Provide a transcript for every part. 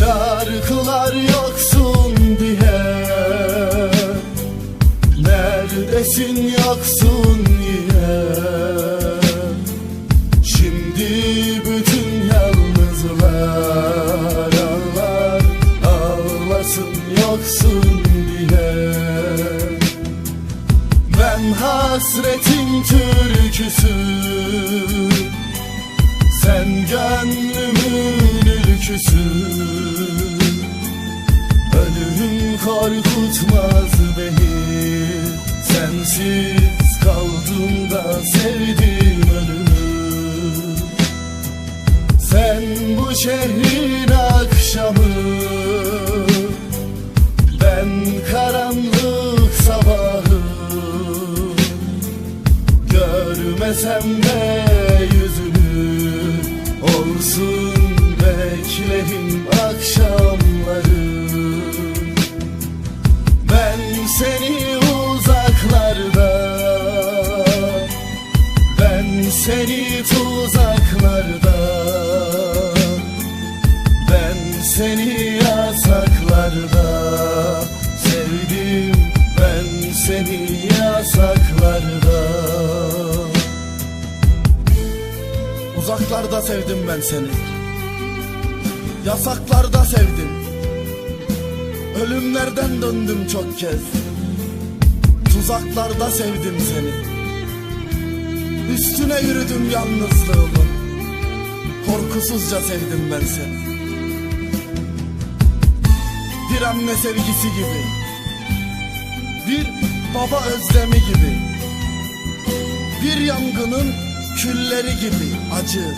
uzaklar yoksun diye. Neredesin yoksun yine Şimdi bütün yalnızlar ağlar Ağlasın yoksun diye. Ben hasretin türküsü Sen gönlümün ülküsü Ölürüm korkutmaz beni. Sensiz kaldım da sevdim ölümü. Sen bu şehrin akşamı. Ben karanlık sabahı. Görmesem de beklerim akşamları Ben seni uzaklarda Ben seni tuzaklarda. Ben seni yasaklarda Sevdim ben seni yasaklarda. Uzaklarda sevdim ben seni Yasaklarda sevdim. Ölümlerden döndüm çok kez. Tuzaklarda sevdim seni. Üstüne yürüdüm yalnızlığımın Korkusuzca sevdim ben seni. Bir anne sevgisi gibi. Bir baba özlemi gibi. Bir yangının külleri gibi acı.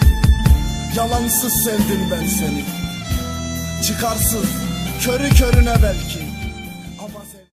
Yalansız sevdim ben seni Çıkarsız körü körüne belki